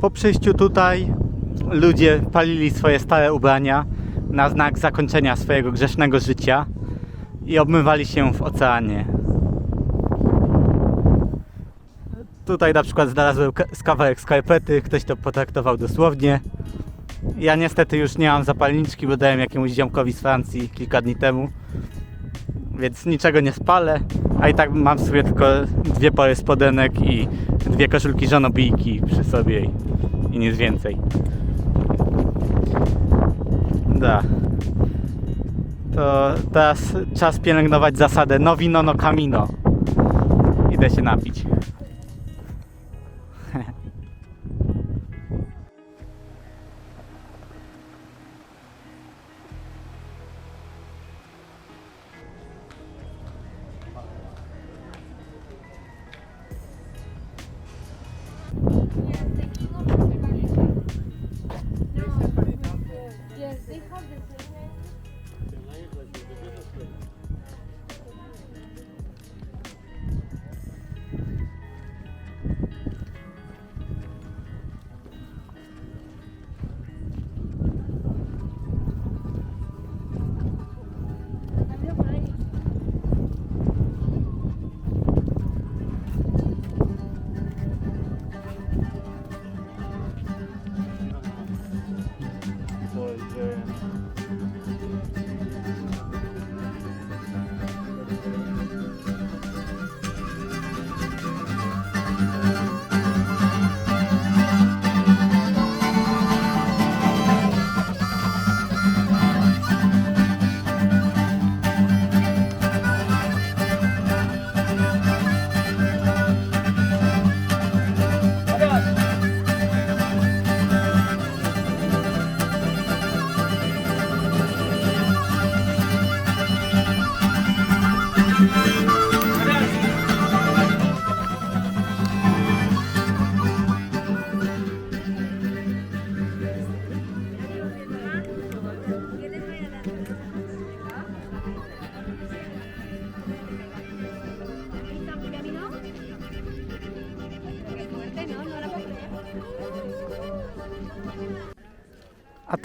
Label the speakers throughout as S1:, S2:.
S1: Po przyjściu tutaj ludzie palili swoje stare ubrania na znak zakończenia swojego grzesznego życia i obmywali się w oceanie. Tutaj na przykład znalazłem kawałek skarpety, ktoś to potraktował dosłownie. Ja niestety już nie mam zapalniczki, bo dałem jakiemuś ziomkowi z Francji kilka dni temu. Więc niczego nie spalę, a i tak mam sobie tylko dwie pary spodenek i dwie koszulki żonobijki przy sobie i, nic więcej. Da. To teraz czas pielęgnować zasadę no vino no camino. Idę się napić.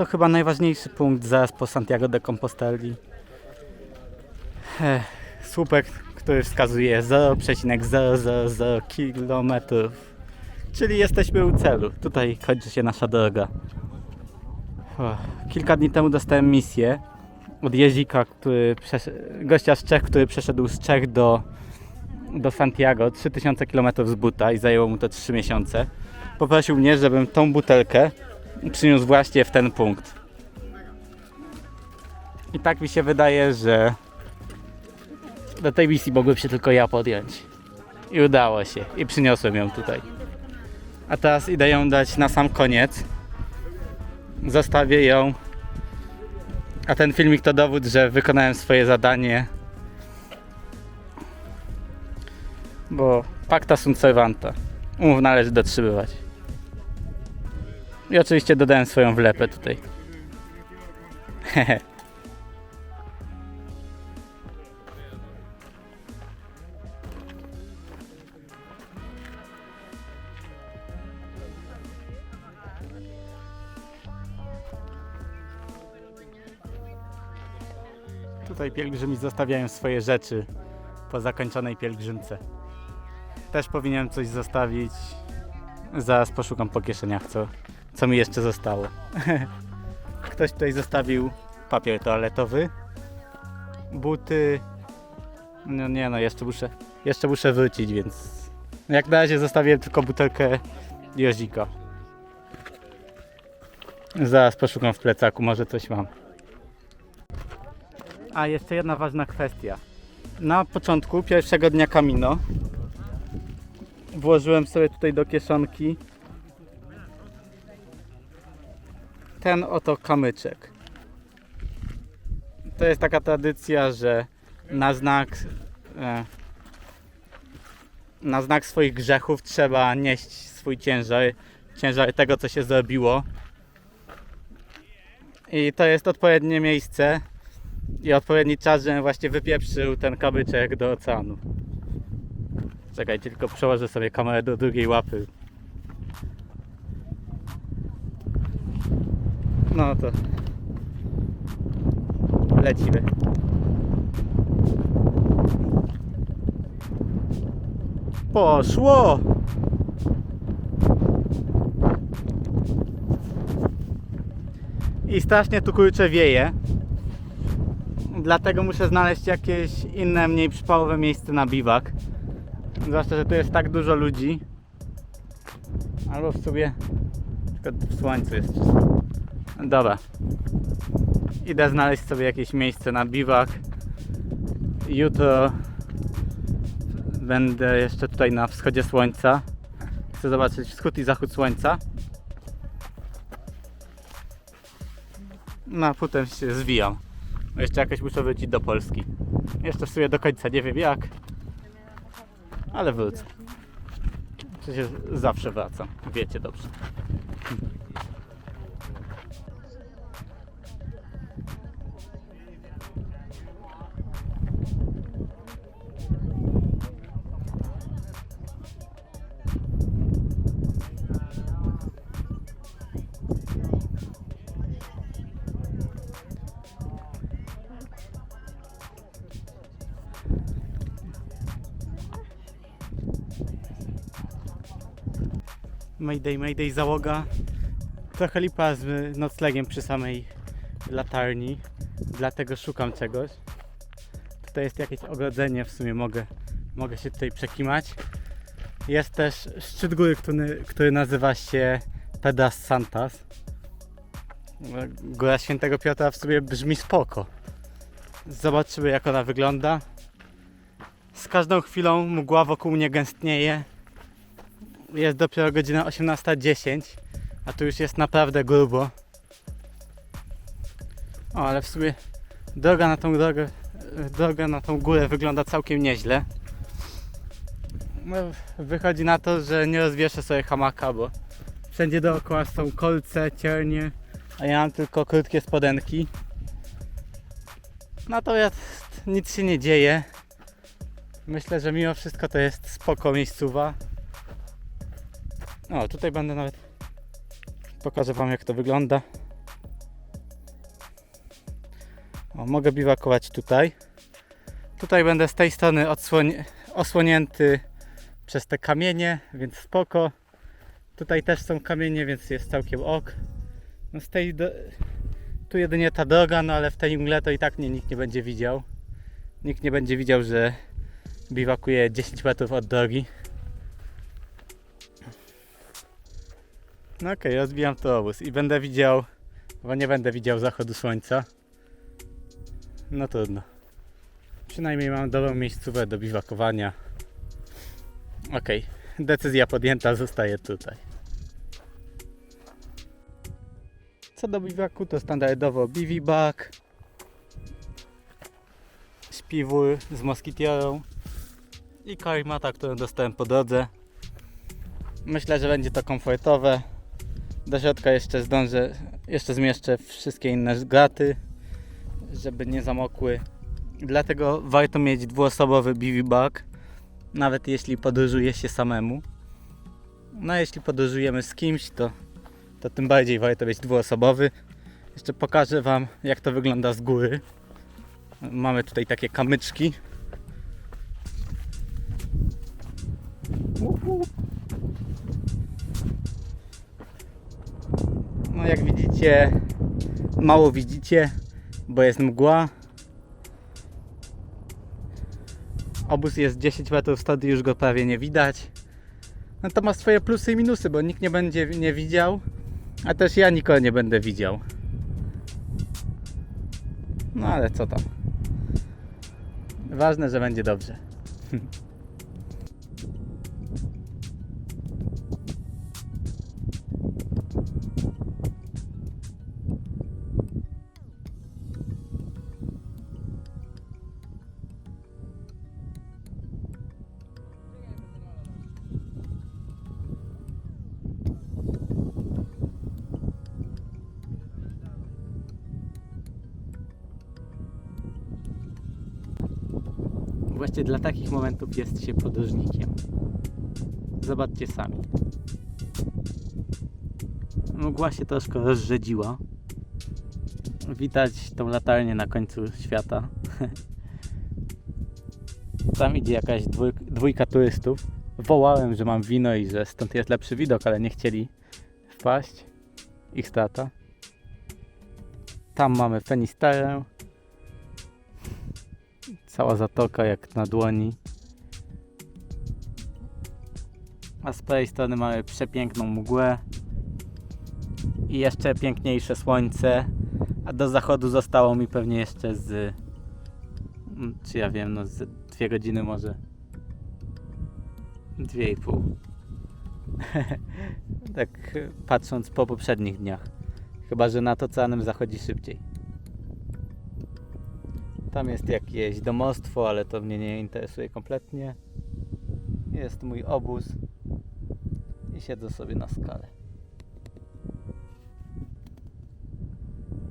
S1: To chyba najważniejszy punkt zaraz po Santiago de Composteli. Słupek, który wskazuje 0,000 km. Czyli jesteśmy u celu. Tutaj kończy się nasza droga. Kilka dni temu dostałem misję od Jezika, który gościa z Czech, który przeszedł z Czech do, do Santiago 3000 km z buta i zajęło mu to 3 miesiące. Poprosił mnie, żebym tą butelkę przyniósł właśnie w ten punkt. I tak mi się wydaje, że do tej misji mogłem się tylko ja podjąć. I udało się. I przyniosłem ją tutaj. A teraz idę ją dać na sam koniec. Zostawię ją. A ten filmik to dowód, że wykonałem swoje zadanie. Bo pacta sunt servanta. Umów należy dotrzymywać. I oczywiście dodałem swoją wlepę tutaj. Tutaj pielgrzymi zostawiają swoje rzeczy po zakończonej pielgrzymce. Też powinienem coś zostawić. Zaraz poszukam po kieszeniach, co, co mi jeszcze zostało. Ktoś tutaj zostawił papier toaletowy, buty. No nie no, jeszcze muszę, jeszcze muszę wrócić, więc jak na razie zostawiłem tylko butelkę Jozika. Zaraz poszukam w plecaku, może coś mam. A jeszcze jedna ważna kwestia. Na początku pierwszego dnia Camino włożyłem sobie tutaj do kieszonki ten oto kamyczek. To jest taka tradycja, że na znak e, na znak swoich grzechów trzeba nieść swój ciężar, ciężar tego, co się zrobiło. I to jest odpowiednie miejsce i odpowiedni czas, żebym właśnie wypieprzył ten kamyczek do oceanu. Czekaj, tylko przełożę sobie kamerę do drugiej łapy. No to lecimy. Poszło! I strasznie tu kurczę wieje. Dlatego muszę znaleźć jakieś inne, mniej przypałowe miejsce na biwak. Zwłaszcza, że tu jest tak dużo ludzi. Albo w sobie. Tylko w słońcu jest wszystko. Dobra. Idę znaleźć sobie jakieś miejsce na biwak. Jutro będę jeszcze tutaj na wschodzie słońca. Chcę zobaczyć wschód i zachód słońca. No a potem się zwijam. Jeszcze jakoś muszę wrócić do Polski. Jeszcze w sumie do końca nie wiem jak. Ale wrócę. Przecież zawsze wracam. Wiecie dobrze. Mayday, Mayday, załoga. Trochę lipa z noclegiem przy samej latarni, dlatego szukam czegoś. Tutaj jest jakieś ogrodzenie, w sumie mogę, mogę się tutaj przekimać. Jest też szczyt góry, który, który nazywa się Pedas Santas. Góra Świętego Piotra w sumie brzmi spoko. Zobaczymy jak ona wygląda. Z każdą chwilą mgła wokół mnie gęstnieje jest dopiero godzina 18.10, a tu już jest naprawdę grubo. O, ale w sumie droga na tą drogę, droga na tą górę wygląda całkiem nieźle. No, wychodzi na to, że nie rozwieszę sobie hamaka, bo wszędzie dookoła są kolce, ciernie, a ja mam tylko krótkie spodenki. Natomiast nic się nie dzieje. Myślę, że mimo wszystko to jest spoko miejscowa. O, tutaj będę nawet pokażę Wam jak to wygląda. O, mogę biwakować tutaj. Tutaj będę z tej strony osłonięty przez te kamienie, więc spoko. Tutaj też są kamienie, więc jest całkiem ok. No z tej do... Tu jedynie ta droga, no ale w tej mgle to i tak mnie nikt nie będzie widział. Nikt nie będzie widział, że biwakuję 10 metrów od drogi. No okej, rozbijam to obóz i będę widział, bo nie będę widział zachodu słońca. No trudno. Przynajmniej mam dobrą miejscówę do biwakowania. Okej, decyzja podjęta, zostaję tutaj. Co do biwaku, to standardowo bivibak, śpiwór z moskitiorą i karimata, którą dostałem po drodze. Myślę, że będzie to komfortowe. Do środka jeszcze zdążę, jeszcze zmieszczę wszystkie inne graty, żeby nie zamokły. Dlatego warto mieć dwuosobowy BV bag, nawet jeśli podróżuje się samemu. No a jeśli podróżujemy z kimś, to, to tym bardziej warto mieć dwuosobowy. Jeszcze pokażę Wam, jak to wygląda z góry. Mamy tutaj takie kamyczki. No jak widzicie, mało widzicie, bo jest mgła. Obóz jest 10 metrów stąd i już go prawie nie widać. No to ma swoje plusy i minusy, bo nikt nie będzie nie widział, a też ja nikogo nie będę widział. No ale co tam. Ważne, że będzie dobrze. Właśnie dla takich momentów jest się podróżnikiem. Zobaczcie sami. Mgła się troszkę rozrzedziła. Widać tą latarnię na końcu świata. Tam idzie jakaś dwój- dwójka turystów. Wołałem, że mam wino i że stąd jest lepszy widok, ale nie chcieli wpaść. Ich strata. Tam mamy Fenisterę. Cała zatoka jak na dłoni. A z prawej strony mamy przepiękną mgłę. I jeszcze piękniejsze słońce. A do zachodu zostało mi pewnie jeszcze z. mm, Czy ja wiem, no z dwie godziny może. Dwie i pół. tak patrząc po poprzednich dniach. Chyba, że nad oceanem zachodzi szybciej. Tam jest jakieś domostwo, ale to mnie nie interesuje kompletnie. Jest mój obóz i siedzę sobie na skale.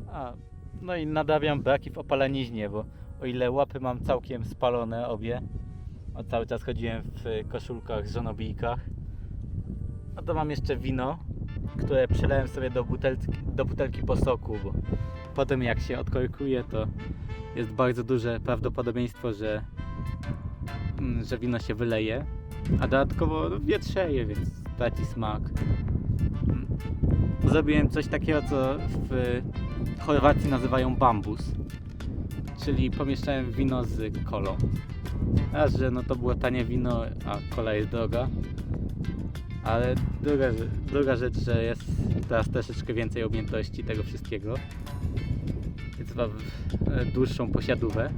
S1: A, no i nadawiam braki w opaleniźnie, bo o ile łapy mam całkiem spalone obie, a cały czas chodziłem w koszulkach, żonobijkach, no to mam jeszcze wino, które przelałem sobie do butelki, do butelki po soku, bo potem jak się odkorkuje, to jest bardzo duże prawdopodobieństwo, że, mm, że wino się wyleje, a dodatkowo wietrzeje, więc traci smak. Zrobiłem coś takiego, co w Chorwacji nazywają bambus, czyli pomieszczałem wino z kolą. Raz, że no to było tanie wino, a kola jest droga, ale druga, druga rzecz, że jest teraz troszeczkę więcej objętości tego wszystkiego, więc w- e, dłuższą posiadówę.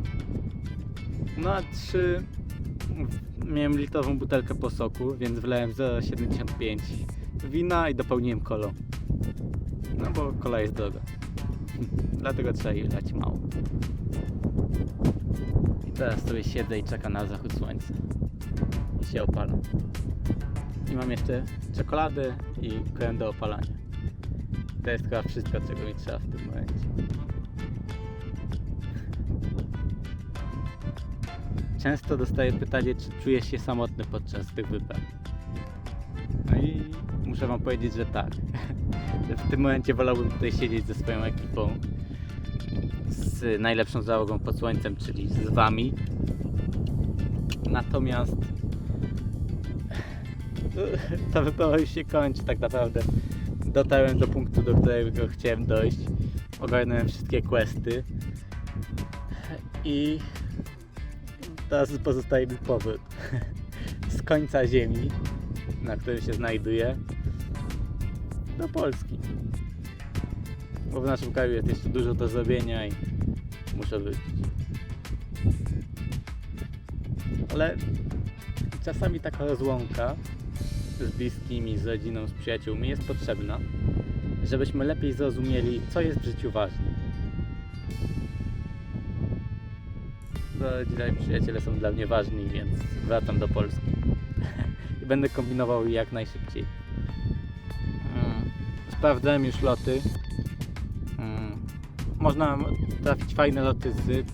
S1: No a trzy, miałem litrową butelkę po soku, więc wlałem 0,75 wina i dopełniłem kolą. No bo kola jest droga. Dlatego trzeba jej dać mało. I teraz sobie siedzę i czekam na zachód słońca. I się opalam. Mam jeszcze czekoladę i krem do opalania. To jest chyba wszystko, czego mi trzeba w tym momencie. Często dostaję pytanie, czy czuję się samotny podczas tych wypraw. No i muszę wam powiedzieć, że tak. Że w tym momencie wolałbym tutaj siedzieć ze swoją ekipą. Z najlepszą załogą pod słońcem, czyli z wami. Natomiast ta wyprawa już się kończy tak naprawdę. Dotarłem do punktu, do którego chciałem dojść. Ogarnąłem wszystkie questy. I teraz pozostaje mi powrót. Z końca ziemi, na którym się znajduję, do Polski. Bo w naszym kraju jest jeszcze dużo do zrobienia i muszę wrócić. Ale czasami taka rozłąka z bliskimi, z rodziną, z przyjaciółmi jest potrzebna, żebyśmy lepiej zrozumieli, co jest w życiu ważne. Rodzina i przyjaciele są dla mnie ważni, więc wracam do Polski. I będę kombinował jak najszybciej. Mm, Sprawdzałem już loty. Mm, Można trafić fajne loty z...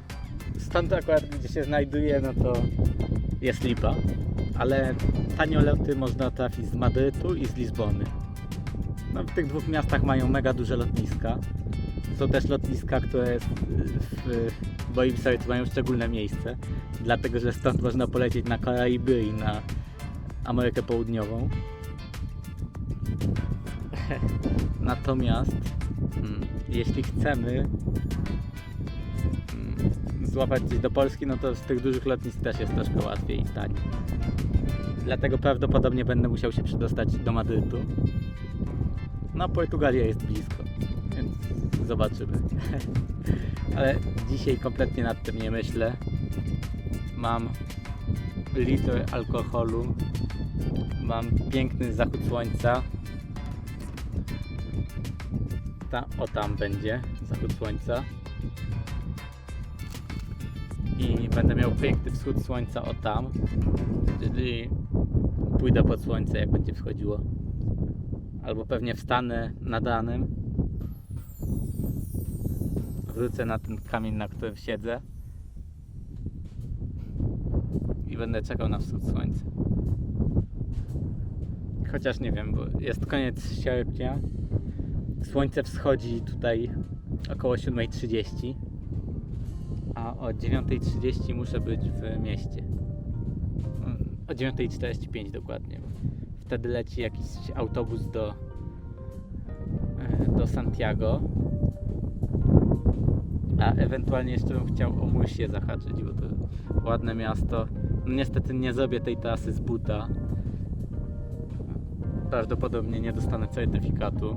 S1: Stąd akurat, gdzie się znajduję, no to jest lipa. Ale tanie loty można trafić z Madrytu i z Lizbony. No, w tych dwóch miastach mają mega duże lotniska. Są też lotniska, które w, w moim sercu mają szczególne miejsce, dlatego że stąd można polecieć na Karaiby i na Amerykę Południową. Natomiast mm, jeśli chcemy mm, złapać gdzieś do Polski, no to z tych dużych lotnisk też jest troszkę łatwiej i taniej. Dlatego prawdopodobnie będę musiał się przedostać do Madrytu. No, Portugalia jest blisko, więc zobaczymy. Ale dzisiaj kompletnie nad tym nie myślę. Mam litr alkoholu, mam piękny zachód słońca. Ta, o tam będzie zachód słońca. I będę miał piękny wschód słońca o tam. Czyli pójdę pod słońce jak będzie wschodziło. Albo pewnie wstanę nad ranem. Wrócę na ten kamień, na którym siedzę. I będę czekał na wschód słońca. Chociaż nie wiem, bo jest koniec sierpnia. Słońce wschodzi tutaj około 7.30, a o 9.30 muszę być w mieście. Mm, O 9.45 dokładnie. Wtedy leci jakiś autobus do, e, do Santiago. A ewentualnie jeszcze bym chciał o Mursię zahaczyć, bo to ładne miasto. No niestety nie zrobię tej trasy z buta. Prawdopodobnie nie dostanę certyfikatu.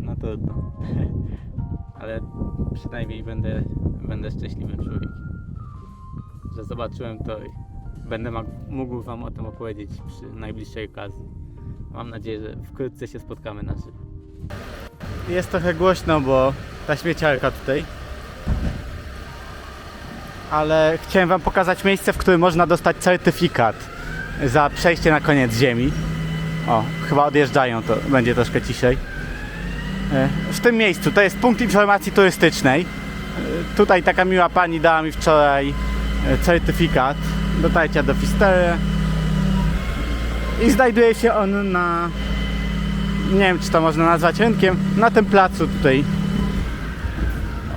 S1: No trudno. Ale przynajmniej będę, będę szczęśliwym człowiekiem. Że zobaczyłem to i będę mógł Wam o tym opowiedzieć przy najbliższej okazji. Mam nadzieję, że wkrótce się spotkamy na żywo. Jest trochę głośno, bo ta śmieciarka tutaj. Ale chciałem Wam pokazać miejsce, w którym można dostać certyfikat za przejście na koniec ziemi. O, chyba odjeżdżają, to będzie troszkę ciszej. E, W tym miejscu, to jest punkt informacji turystycznej. Tutaj taka miła pani dała mi wczoraj e, certyfikat dotarcia do Fistery. I znajduje się on na, nie wiem czy to można nazwać rynkiem, na tym placu tutaj.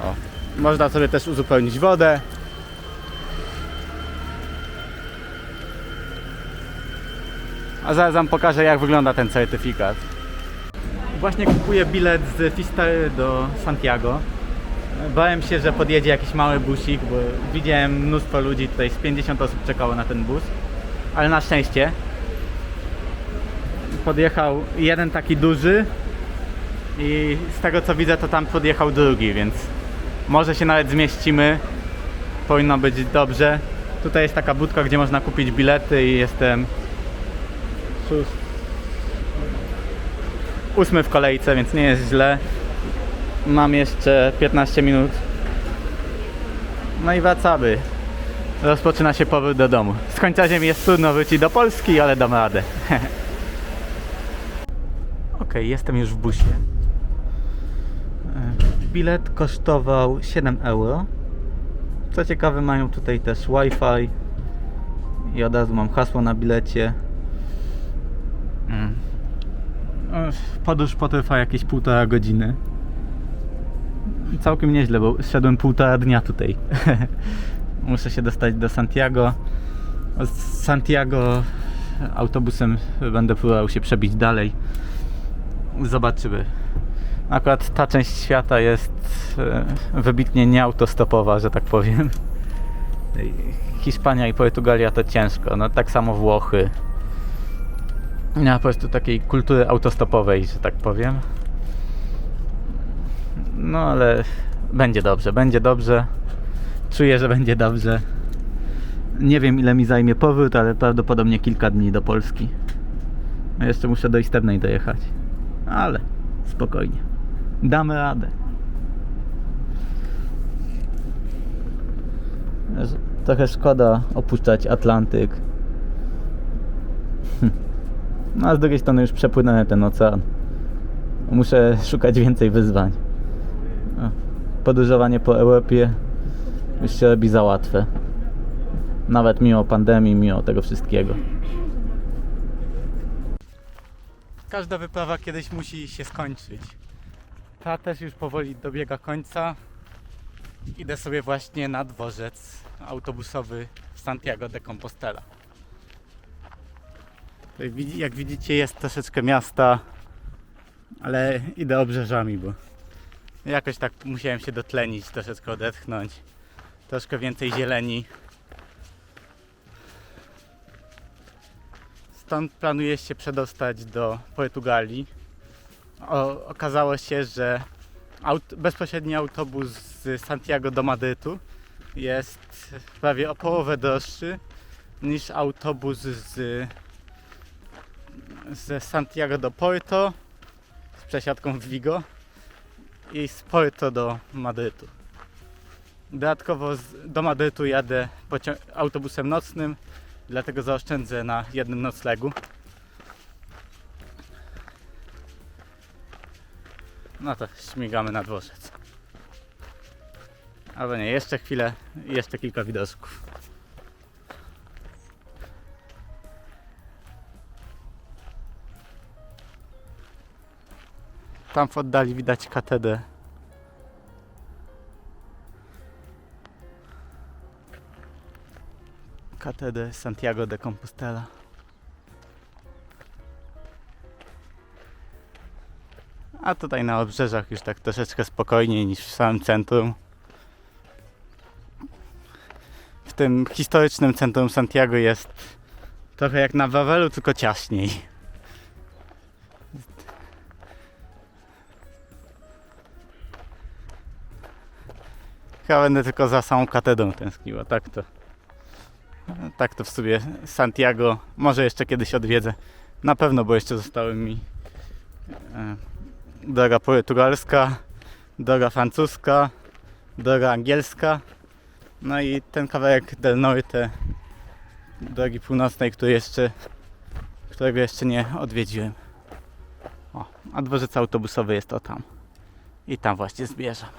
S1: O, można sobie też uzupełnić wodę. A zaraz wam pokażę jak wygląda ten certyfikat. Właśnie kupuję bilet z Fistery do Santiago. Bałem się, że podjedzie jakiś mały busik, bo widziałem mnóstwo ludzi, tutaj z 50 osób czekało na ten bus. Ale na szczęście podjechał jeden taki duży i z tego co widzę to tam podjechał drugi, więc może się nawet zmieścimy. Powinno być dobrze. Tutaj jest taka budka, gdzie można kupić bilety i jestem ósmy w kolejce, więc nie jest źle. Mam jeszcze 15 minut. No i wracamy. Rozpoczyna się powrót do domu. Z końca ziemi jest trudno wrócić do Polski, ale dam radę. Okej, jestem już w busie. E, Bilet kosztował 7 euro. Co ciekawe, mają tutaj też Wi-Fi. I od razu mam hasło na bilecie. Mm. Podróż potrwa jakieś półtora godziny. Całkiem nieźle, bo szedłem półtora dnia tutaj. Muszę się dostać do Santiago. Z Santiago autobusem będę próbował się przebić dalej. Zobaczymy. Akurat ta część świata jest e, wybitnie nieautostopowa, że tak powiem. Hiszpania i Portugalia to ciężko. No tak samo Włochy. Nie ma po prostu takiej kultury autostopowej, że tak powiem. No ale będzie dobrze, będzie dobrze. Czuję, że będzie dobrze. Nie wiem ile mi zajmie powrót, ale prawdopodobnie kilka dni do Polski. A jeszcze muszę do Istebnej dojechać. Ale spokojnie. Damy radę. Trochę szkoda opuszczać Atlantyk. No a z drugiej strony już przepłynąłem ten ocean. Muszę szukać więcej wyzwań. Podróżowanie po Europie już się robi za łatwe. Nawet mimo pandemii, mimo tego wszystkiego. Każda wyprawa kiedyś musi się skończyć. Ta też już powoli dobiega końca. Idę sobie właśnie na dworzec autobusowy w Santiago de Compostela. Jak widzicie jest troszeczkę miasta, ale idę obrzeżami, bo jakoś tak musiałem się dotlenić, troszeczkę odetchnąć. Troszkę więcej zieleni. Stąd planuję się przedostać do Portugalii. O, okazało się, że aut, bezpośredni autobus z Santiago do Madrytu jest prawie o połowę droższy niż autobus z, z Santiago do Porto z przesiadką w Vigo i z Porto do Madrytu. Dodatkowo z, do Madrytu jadę autobusem nocnym, dlatego zaoszczędzę na jednym noclegu. No to śmigamy na dworzec. Albo nie, jeszcze chwilę, jeszcze kilka widoczków. Tam w oddali widać katedrę. Katedrę Santiago de Compostela. A tutaj na obrzeżach już tak troszeczkę spokojniej niż w samym centrum. W tym historycznym centrum Santiago jest trochę jak na Wawelu, tylko ciaśniej. Chyba będę tylko za samą katedrą tęsknił, tak to tak to w sobie Santiago może jeszcze kiedyś odwiedzę. Na pewno, bo jeszcze zostały mi e, droga portugalska, droga francuska, droga angielska, no i ten kawałek del Norte, drogi północnej, który jeszcze, którego jeszcze nie odwiedziłem. O, a dworzec autobusowy jest o tam. I tam właśnie zbierzam.